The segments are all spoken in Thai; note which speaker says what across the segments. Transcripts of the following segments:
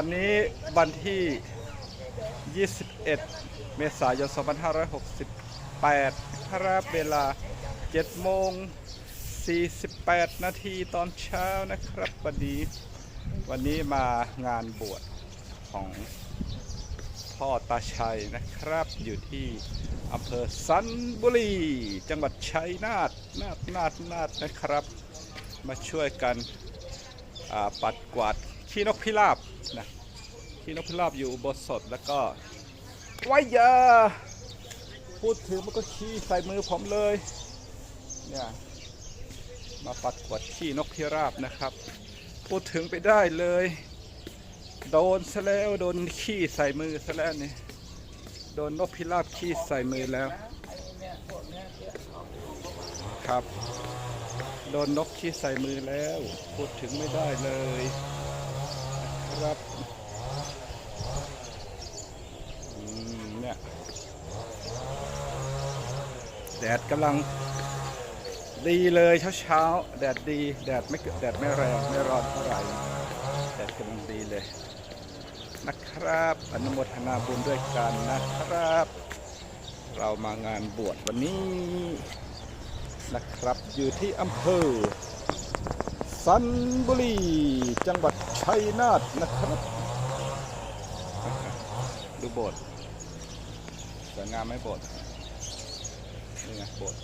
Speaker 1: วันนี้วันที่ 21 เมษายน 2568 ครับเวลา 7 โมง 48 นาทีตอนเช้านะครับ วันนี้วันนี้มางานบวชของพ่อตาชัยนะครับ อยู่ที่อำเภอสันบุรี จังหวัดชัยนาทนาทนาทนาทนะครับ มาช่วยกันปัดกวาดขี้นกพิราบนะ ขี้นกพิราบอยู่อุโบสถแล้วก็ไว้ยาพูดถึงมันก็ขี้ใส่มือผมเลย เนี่ยมาปัดกวาดขี้นกพิราบนะครับ พูดถึงไปได้เลย โดนซะแล้วโดนขี้ใส่มือซะแล้วนี่โดนนกพิราบขี้ใส่มือแล้ว ครับ โดนนกขี้ใส่มือแล้ว พูดถึงไม่ได้เลย ครับอืมเนี่ย แดดกำลังดีเลยเช้าๆ แดดดี แดดไม่แดดไม่แรงไม่ร้อนเท่าไหร่แดดกำลังดีเลย นะครับ อนุโมทนาบุญด้วยกันนะครับ เรามางานบวชวันนี้นะครับ อยู่ที่อำเภอสันบุรี จังหวัดชัยนาทนะครับดูโบสถ์สวยงามไหมโบสถ์ นี่ไงโบสถ์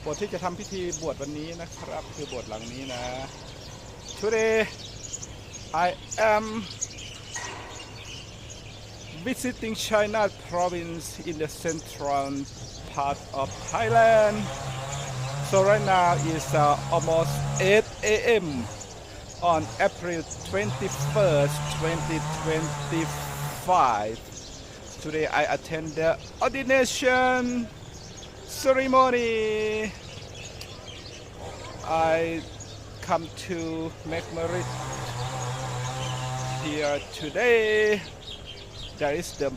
Speaker 1: โบสถ์ที่จะทำพิธีบวชวันนี้นะครับ คือโบสถ์หลังนี้นะ Today I am visiting China province in the central part of Thailand. So right now is uh, almost 8 a.m. on April 21st, 2025. Today I attend the ordination ceremony. I come to make merit here today. There is the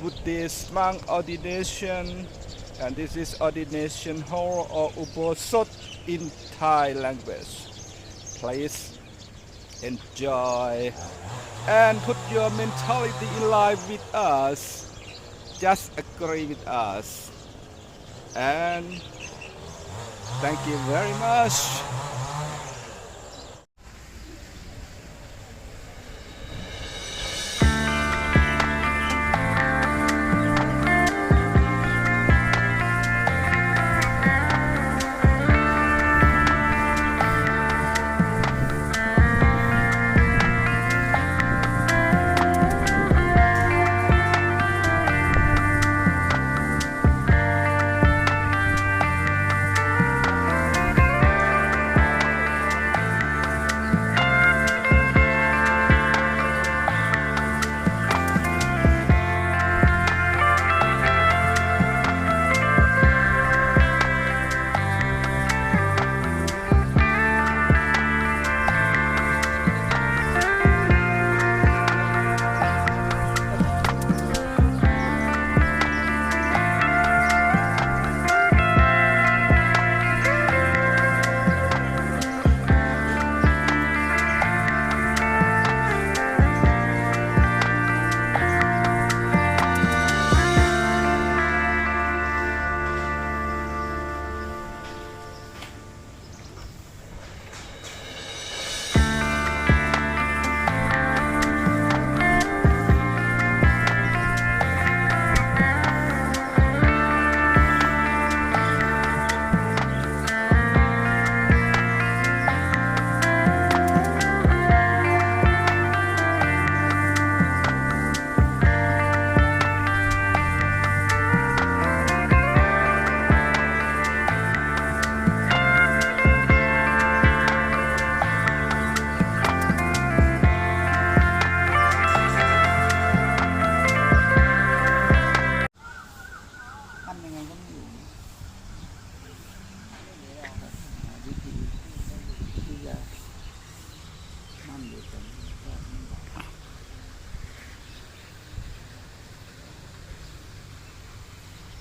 Speaker 1: Buddhist monk ordination and this is ordination hall or ubosot in Thai language. Please enjoy and put your mentality in line with us. Just agree with us. And thank you very much.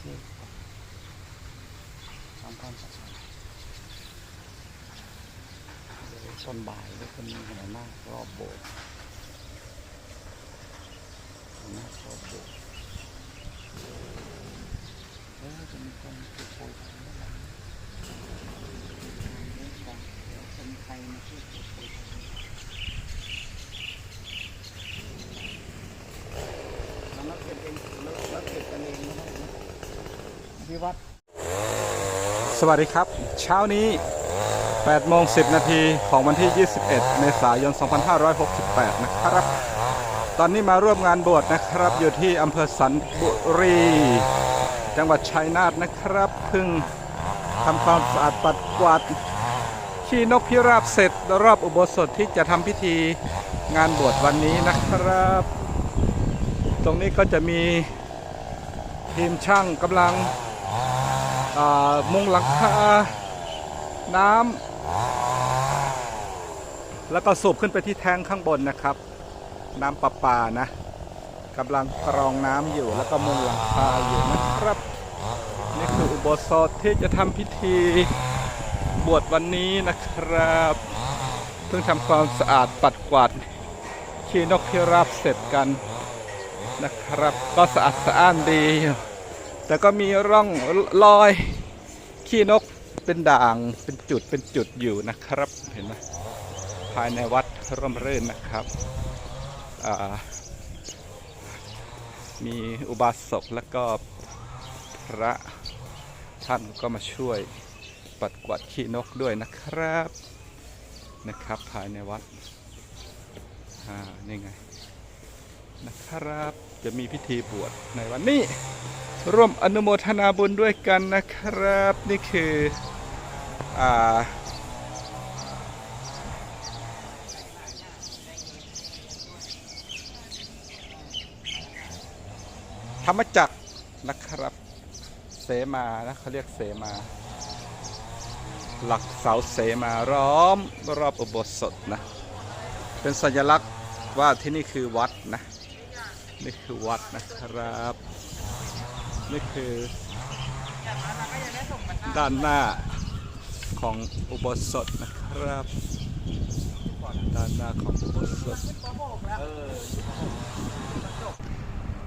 Speaker 2: ทำความสะอาดเดี๋ยวตอนบ่ายก็จะมีหัวหน้ารอบโบสถ์นะขอปลูกเออจะมีคนปลูกโพธิ์ทางด้านหลังเรื่องของคนไทยมาช่วยปกโพธิ์ทางเราเก็บเองเราเราเก็บกันเองไม่ได้นะที่ วัด
Speaker 1: สวัสดีครับ เช้านี้8โมง10 นาทีของวันที่ 21 เมษายน 2568 นะครับ ตอนนี้มาร่วมงานบวชนะครับ อยู่ที่อำเภอสันบุรี จังหวัดชัยนาทนะครับ เพิ่งทำความสะอาดปัดกวาดขี้นกพิราบเสร็จรอบอุโบสถที่จะทำพิธีงานบวชวันนี้นะครับ ตรงนี้ก็จะมีทีมช่างกำลัง มุงหลังคาน้ำแล้วก็สูบขึ้นไปที่แทงข้างบนนะครับ น้ำประปานะกำลังกรองน้ำอยู่แล้วก็มุงหลังคาอยู่นะครับ นี่คืออุโบสถที่จะทำพิธีบวชวันนี้นะครับเพิ่งทำความสะอาดปัดกวาดขี้นกพิราบเสร็จกันนะครับ ก็สะอาดสะอ้านดี แต่ก็มีร่องรอย ขี้นกเป็นด่างเป็นจุดเป็นจุดอยู่นะครับ เห็นไหมภายในวัดร่มรื่นนะครับ มีอุบาสกแล้วก็พระท่านก็มาช่วยปัดกวาดขี้นกด้วยนะครับนะครับ ภายในวัดอ่านี่ไงนะครับ จะมีพิธีบวชในวันนี้ ร่วมอนุโมทนาบุญด้วยกันนะครับ นี่คืออ่าธรรมจักรนะครับ เสมานะเขาเรียกเสมา หลักเสาเสมาล้อมรอบอุโบสถนะ เป็นสัญลักษณ์ว่าที่นี่คือวัดนะ นี่คือวัดนะครับ นี่คือด้านหน้าของอุโบสถนะครับ ด้านหน้าของอุโบสถ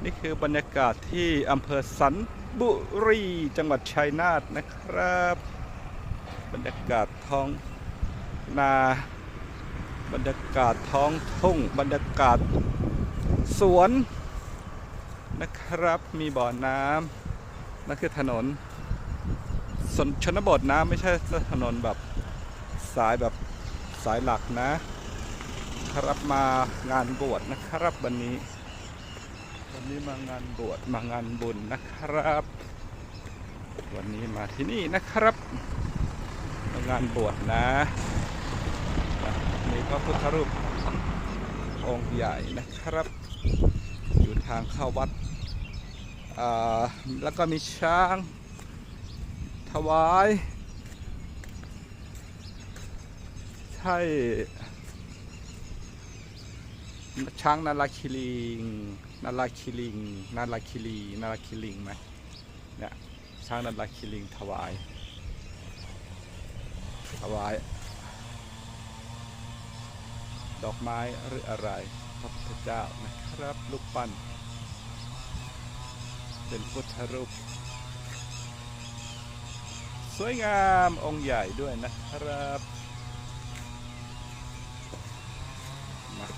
Speaker 1: นี่คือบรรยากาศที่อำเภอสันบุรีจังหวัดชัยนาทนะครับ บรรยากาศท้องนา บรรยากาศท้องทุ่ง บรรยากาศสวน นะครับ มีบ่อน้ำนั่นคือถนนสนชนบทนะไม่ใช่ถนนแบบสายแบบสายหลักนะ ครับมางานบวชนะครับวันนี้ วันนี้มางานบวชมางานบุญนะครับ วันนี้มาที่นี่นะครับมางานบวชนะมีพระพุทธรูปองค์ใหญ่นะครับ ทางเข้าวัด แล้วก็มีช้าง ถวายใช่ช้างนาราคิลิงนาราคิลิงนาราคิลีนาราคิลิงไหมเนี่ยช้างนาราคิลิงถวาย ถวาย ดอกไม้หรืออะไรพระพุทธเจ้านะครับรูปปั้น เป็นพุทธรูป สวยงามองค์ใหญ่ด้วยนะครับมา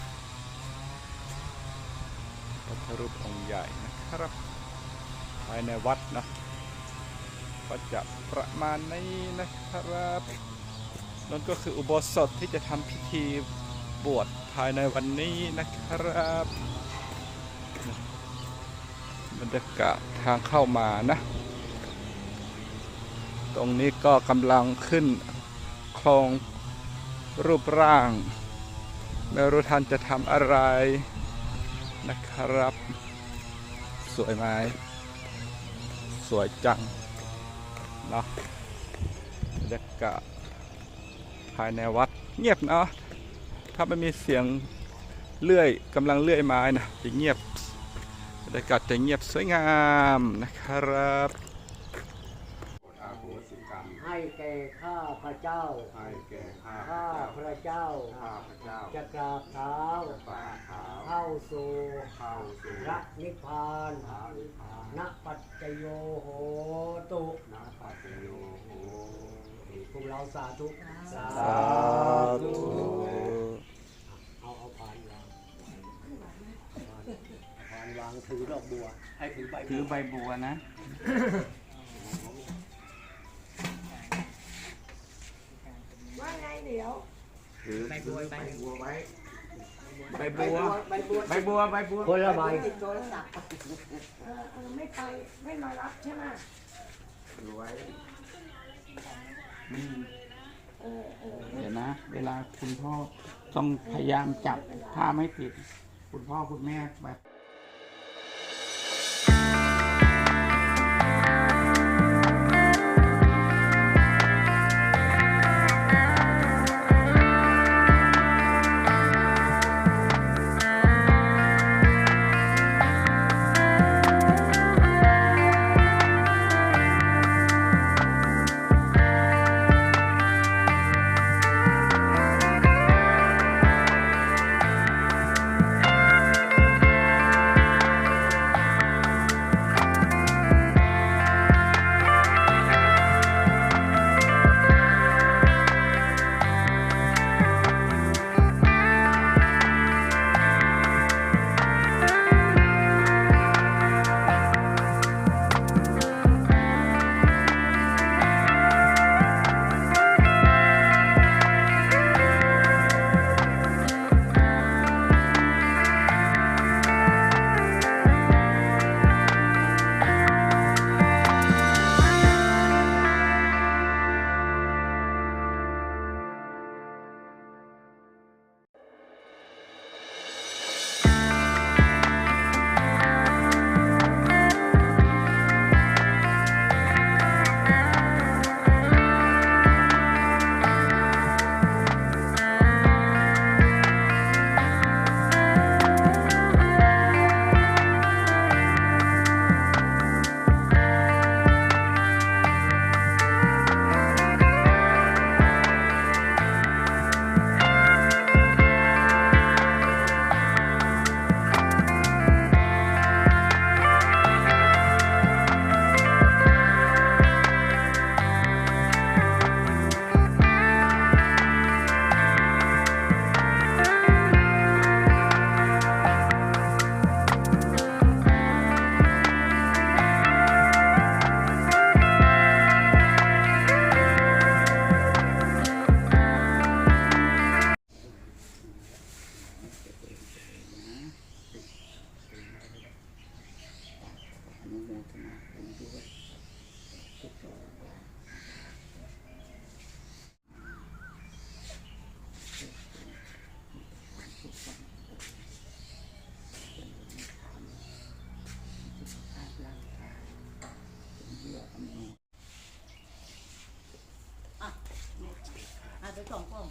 Speaker 1: พุทธรูปองค์ใหญ่นะครับ ภายในวัดนะก็จะประมาณนี้นะครับนั่นก็คืออุโบสถที่จะทำพิธีบวชภายในวันนี้นะครับ บรรยากาศทางเข้ามานะ ตรงนี้ก็กำลังขึ้นโครงรูปร่าง ไม่รู้ท่านจะทำอะไรนะครับ สวยไหมสวยจังเนาะบรรยากาศภายในวัดเงียบเนาะถ้าไม่มีเสียงเลื่อยกำลังเลื่อยไม้นะจะเงียบ บรรยากาศจะเงียบสวยงามนะครับ
Speaker 2: ให้
Speaker 3: แก่ข้าพระเจ้า
Speaker 4: ให้แก่ข้า
Speaker 3: ข้าพระเจ้า
Speaker 4: ข้าพระเจ้า
Speaker 3: จะกราบเท้า
Speaker 4: ฝ่าเท้า
Speaker 3: เข้าสู่
Speaker 4: เข้าสู่
Speaker 3: พระนิพพาน
Speaker 4: พระนิพพาน
Speaker 3: ณปัจจโยโหตุ
Speaker 4: นาปัจจโยโห
Speaker 3: พวกเราสาธุ สา
Speaker 1: สาธุ
Speaker 3: ถือดอกบัว ให้ถือใบ
Speaker 2: ถือใบบัวนะ
Speaker 5: ว่าไงเดี๋ยว
Speaker 4: ถือใบบัวใบบัวไว้
Speaker 2: ใบบัว
Speaker 5: ใบบัว
Speaker 2: ใบบัวใบบัว
Speaker 3: คนละใบ
Speaker 5: ติดโทรศัพท์เออเออไม่ไปไม่มารับใช่ไหม
Speaker 4: ถือไว้
Speaker 2: อืม
Speaker 5: เออเออ
Speaker 2: เดี๋ยวนะ เวลาคุณพ่อต้องพยายามจับถ้าไม่ผิด คุณพ่อคุณแม่แบบ
Speaker 6: ไปสองกล่อง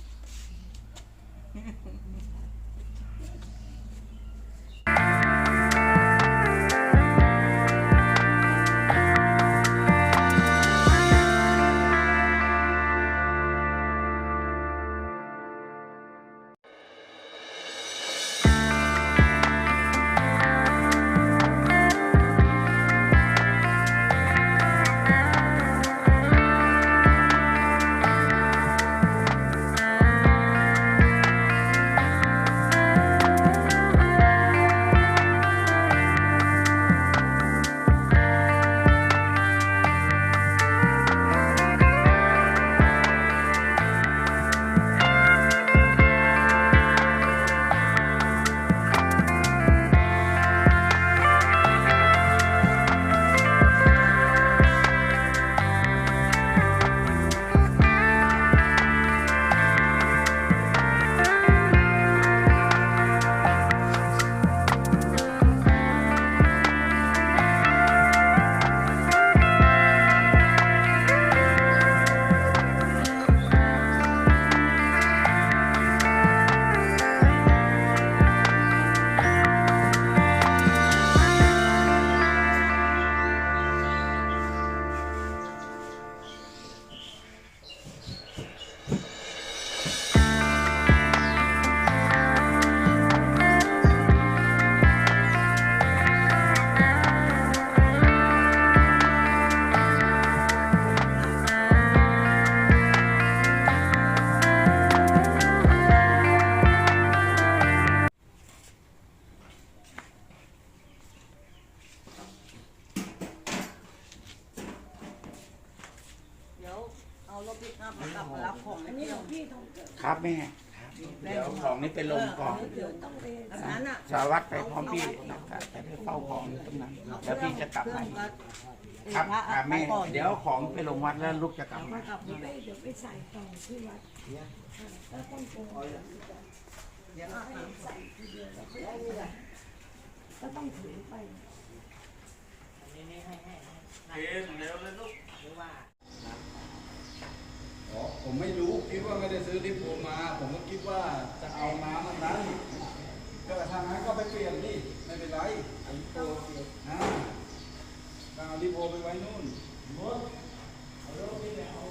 Speaker 6: ลับ
Speaker 5: เค
Speaker 2: ครับแม่เดี๋ยวของไปลงวัดแล้วลูกจะกลับมา
Speaker 6: ก
Speaker 5: เดี๋ยวไปใส่ต่อที่วัดแล้วต้องโก
Speaker 6: น
Speaker 5: ใส่ทีเยวแล้วก็ก็ต้องถือไป
Speaker 1: อ๋อผมไม่รู้คิดว่าไม่ได้ซื้อที่ปูมา ผมก็คิดว่าจะเอาน้ำมันนั้นก็ทางนั้นก็ไปเปลี่ยนนี่ไม่เป็นไรอ้ปูเป
Speaker 5: ลี่
Speaker 7: นะ เอาลิโอไปไว้นู่นหมดเอารถไปเอา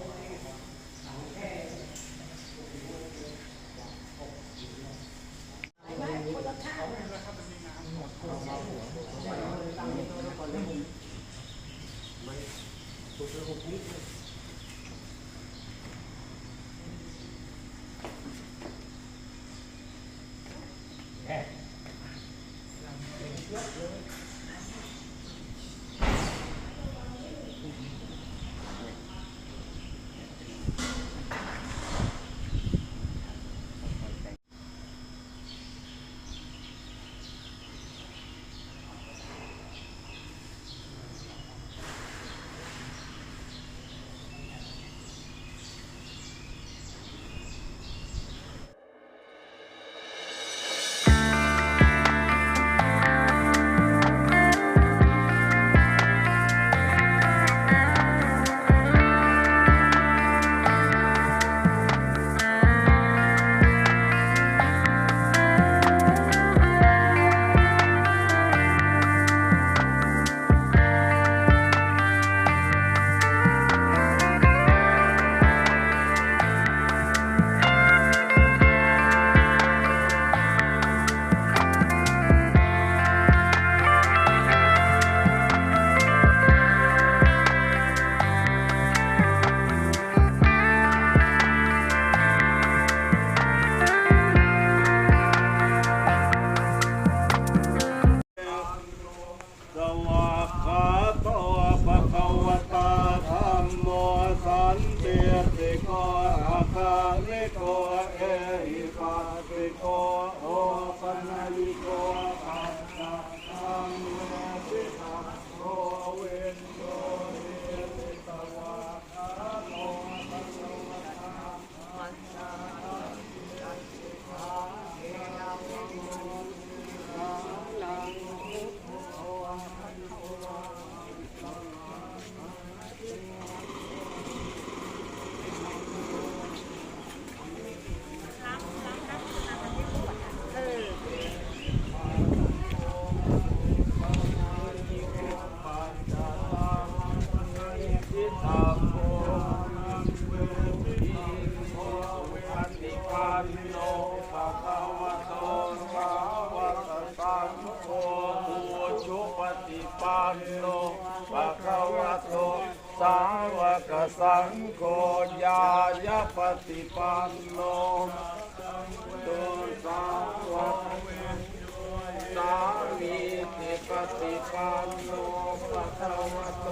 Speaker 7: ปะทะวะโต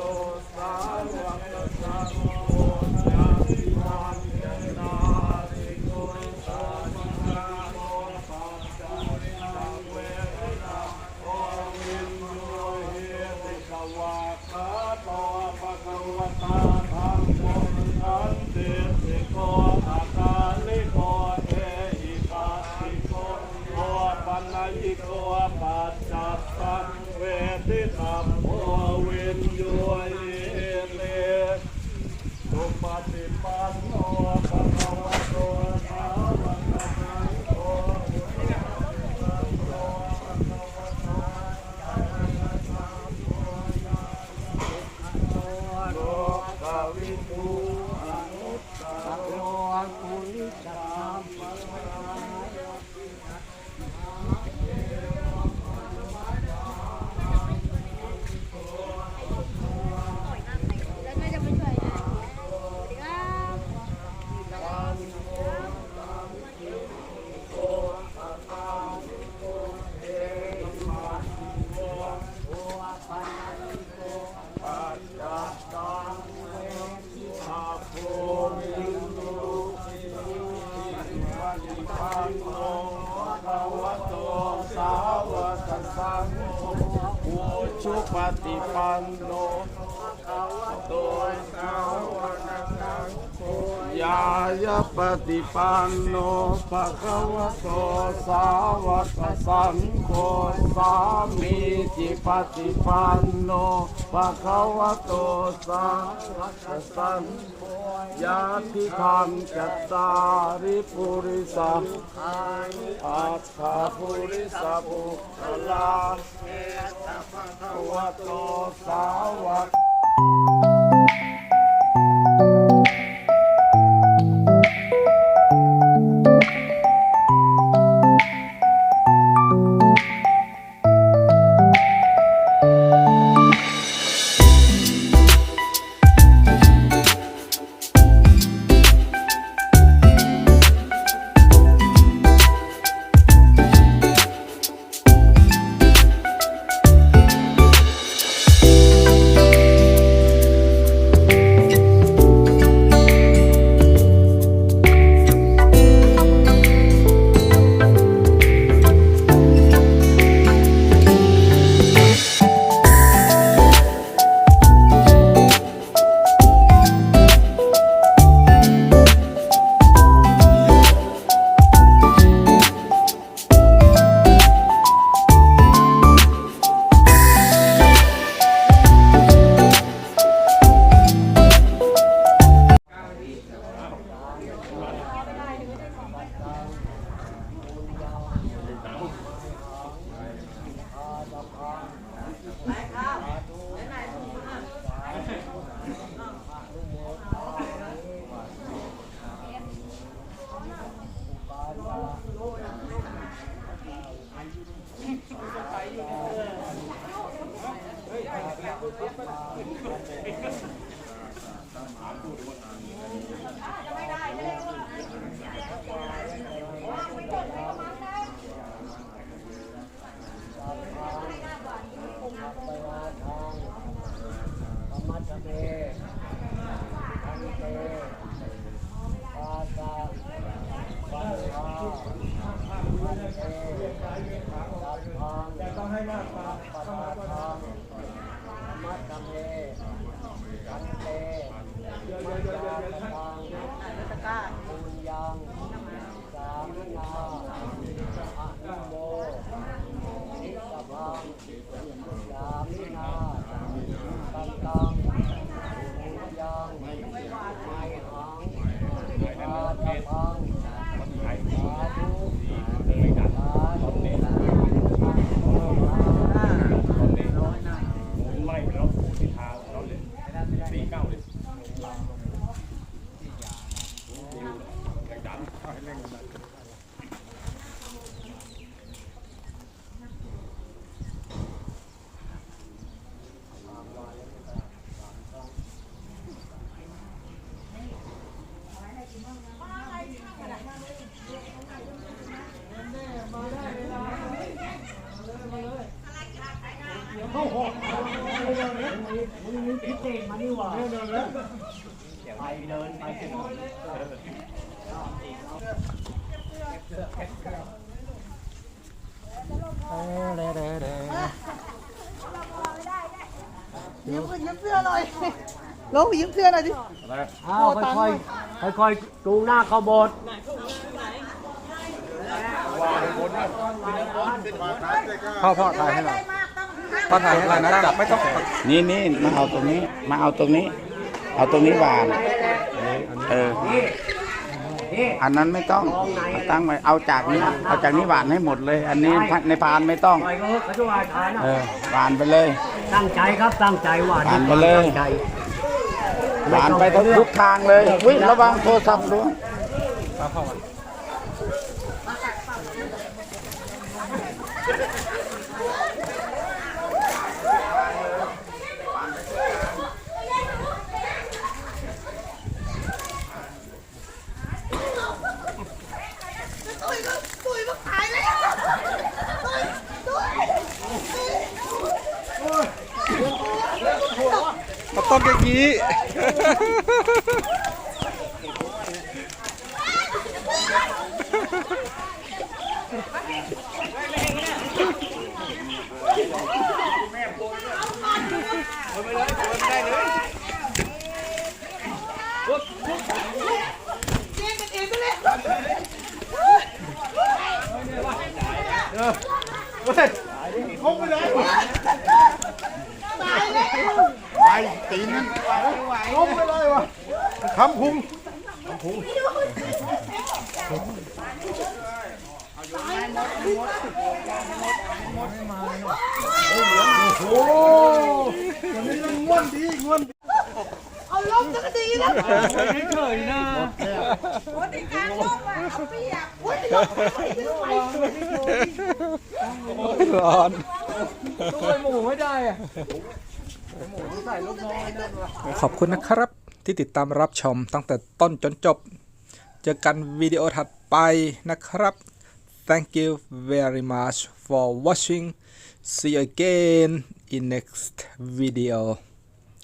Speaker 7: สาวกสังโฆ สัง
Speaker 3: โฆสามีจิปฏิปันโนภะคะวะโตสาวกสังโฆยาทิธรรมจัตตาริปุริสังอัตถาปุริสบุคลาเอตภะคะวะโตสาวก ยื
Speaker 8: มยืมเสื้อหน่อยลงไปยืมเสื้อหน่อยดิ
Speaker 2: อ้าวค่อยๆค่อยๆจูงหน้าเข้าบสถ์
Speaker 1: พ่อพ่อถ่ายให้หน่อย พ่อถ่ายให้หน่อยนะจับไม่ต้อง
Speaker 3: นี่นี่มาเอาตรงนี้ มาเอาตรงนี้ เอาตรงนี้วางเอออันนั้นไม่ต้องเอาตั้งไว้เอาจากนี้ เอาจากนี้หวานให้หมดเลย อันนี้ในพานไม่ต้อง
Speaker 2: ปล่อยก็เขาจะวายทาน
Speaker 3: เออหวานไปเลย
Speaker 2: ตั้งใจครับตั้งใจว่า
Speaker 3: อ่านไปเลย
Speaker 2: ตั้งใจ
Speaker 3: หวานไปทุกทางเลยวิระวังโทรศัพท์ด้วย
Speaker 5: ตุ้ยก็ตุ้ยก็ตายแล้วตุ้ยตุ้ย
Speaker 1: มาต้นอย่างนี้
Speaker 5: เจ๊กันเองไปเลย
Speaker 2: คงไปเลย
Speaker 5: ตายแล้ว
Speaker 2: ไปตีนนั่นคงไปเลยวะคำพุง
Speaker 5: เอาลมจะก็ดีนด
Speaker 9: ไม่เคยนะ
Speaker 5: โอ้ยในกลางลมอะเอาเปียกโอ้ยลมไม่ได้ไป
Speaker 1: ร้อน
Speaker 9: ตัวหมูไม่ได้อะ
Speaker 1: ขอบคุณนะครับที่ติดตามรับชมตั้งแต่ต้นจนจบ เจอกันวิดีโอถัดไปนะครับ Thank you very much for watching see you again in next video